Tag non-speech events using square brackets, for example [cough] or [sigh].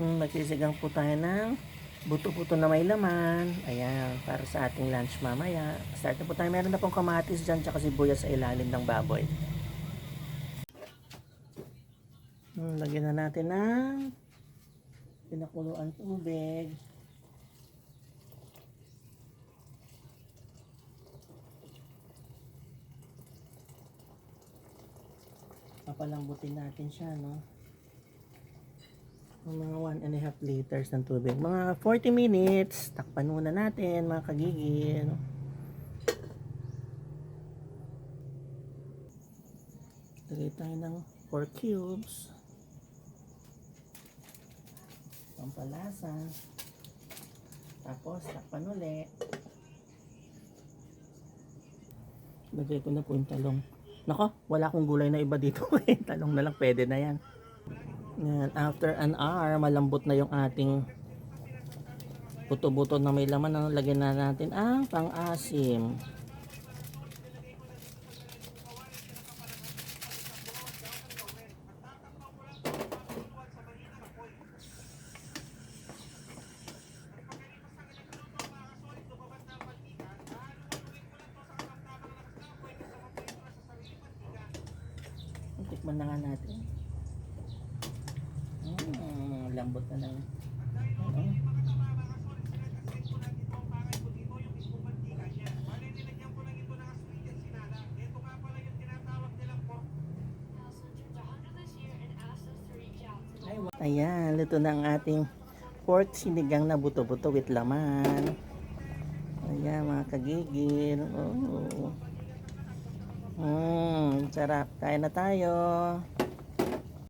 Mm, magsisigang po tayo ng buto-buto na may laman. Ayan, para sa ating lunch mamaya. Start na po tayo. Meron na pong kamatis dyan, tsaka sibuyas sa ilalim ng baboy. Mm, lagyan na natin ng pinakuluan tubig. Papalambutin natin siya, no? Mga 1 and a half liters ng tubig. Mga 40 minutes. Takpan muna natin, mga kagigil. Lagay tayo ng 4 cubes. Pampalasa. Tapos, takpan uli. Lagay ko na po yung talong. Nako, wala akong gulay na iba dito. [laughs] talong na lang, pwede na yan. Yan, after an hour, malambot na yung ating buto-buto na may laman. Ano, lagyan na natin ang pang-asim. Tikman na nga natin. Lambot na lang. Ano? Ayan, luto na ang ating pork sinigang na buto-buto with laman. Ayan, mga kagigil. Oh. Mm, sarap. Kain na tayo.